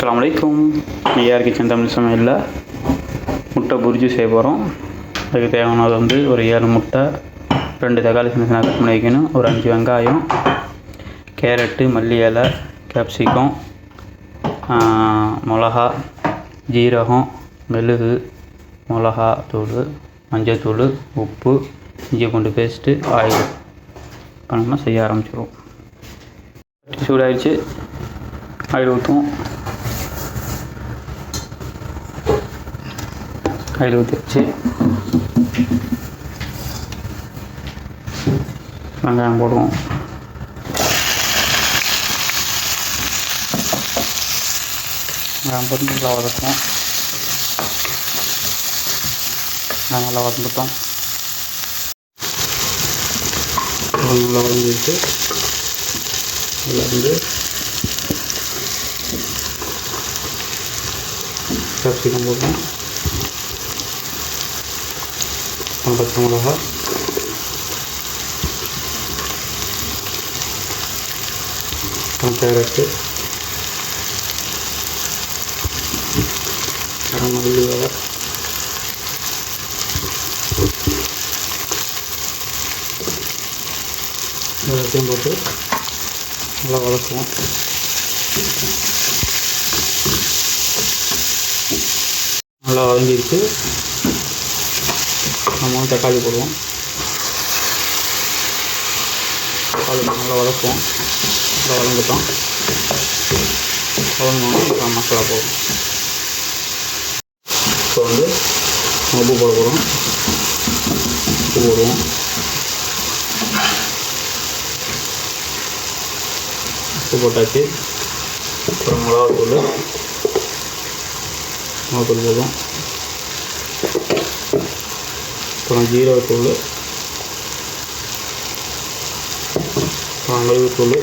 அஸ்ஸலாமு அலைக்கும். IR kitchen Tamil சமையலில் முட்டை புரிஜி செய்ய போகிறோம் அதுக்கு தேவையானது வந்து ஒரு ஏழு முட்டை ரெண்டு தக்காளி சின்ன சின்ன கட் பண்ணி வைக்கணும். ஒரு அஞ்சு வெங்காயம் கேரட்டு மல்லி இலை கேப்சிகம் மிளகா ஜீரகம் மெழுகு மிளகா தூள் மஞ்சத்தூள் உப்பு இஞ்சி பூண்டு பேஸ்ட்டு ஆயில் இப்போ நம்ம செய்ய ஆரம்பிச்சிடுவோம் சூடாயிடுச்சு. ஆயில் ஊற்றுவோம் ஆயில் ஊற்றிடுச்சு வெங்காயம் போடுவோம். வெங்காயம் போட்டு நல்லா வதக்குவோம். நல்லா வதந்துட்டோம் நல்லா வதங்கிட்டு வந்து கேப்சிகம் போடுவோம். அப்புறம் பச்சை மிளகா அப்புறம் கேரட்டு கரம் மல்லி வலை எல்லாத்தையும் போட்டு நல்லா வளர்க்குவோம் நல்லா வதங்கிடுச்சு நம்ம வந்து தக்காளி போடுவோம். தக்காளி நல்லா வதக்குவோம். நல்லா வதங்கிட்டோம். வதங்கினோம் மசாலா போடுவோம். இப்போ வந்து உப்பு போட போகிறோம் உப்பு போடுவோம். உப்பு போட்டாச்சு. அப்புறம் மிளகாத்தூள். மிளகாத்தூள் போதும் அப்புறம் ஜீரகத்தூள் அப்புறம் மிளகுத்தூள்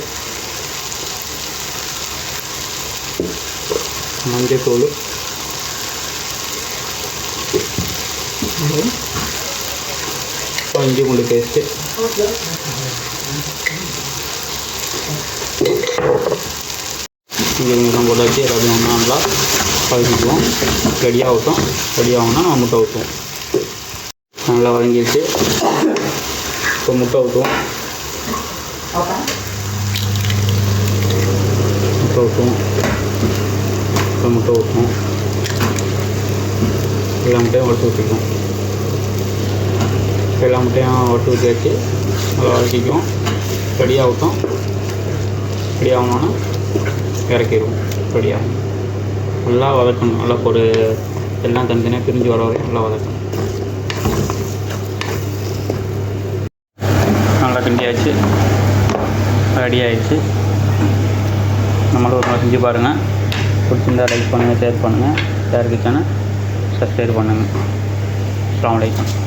மஞ்சத்தூள் இஞ்சி பூண்டு பேஸ்ட்டு. இஞ்சி பூண்டு போட்டாச்சு எல்லாத்தையும் ஒன்றா நல்லா வதக்கிக்குவோம் ரெடியாகட்டும் ஆகட்டும். ரெடி நம்ம முட்டை ஊற்றுவோம் நல்லா வதங்கிடுச்சு இப்போ முட்டை ஊற்றுவோம் முட்டை ஊற்றுவோம் இப்போ முட்டை ஊற்றுவோம் எல்லா முட்டையும் வறுத்து ஊற்றிக்குவோம் எல்லா முட்டையும் வறுத்து ஊற்றியாச்சு நல்லா வதக்கிக்குவோம். ரெடியாக ஆகட்டும் ரெடி இறக்கிடுவோம். ரெடி நல்லா வதக்கணும். நல்லா ஒரு எல்லாம் தனித்தனியாக பிரிஞ்சு வர வரையும் நல்லா வதக்கணும். ஆகியாச்சு ரெடி ஆகிடுச்சு நம்மளும் ஒரு செஞ்சு பாருங்கள் பிடிச்சிருந்தா லைக் பண்ணுங்கள் ஷேர் பண்ணுங்கள் ஷேர் கிச்சனை சப்ஸ்கிரைப் பண்ணுங்கள் அஸ்ஸலாமு வலைக்கம்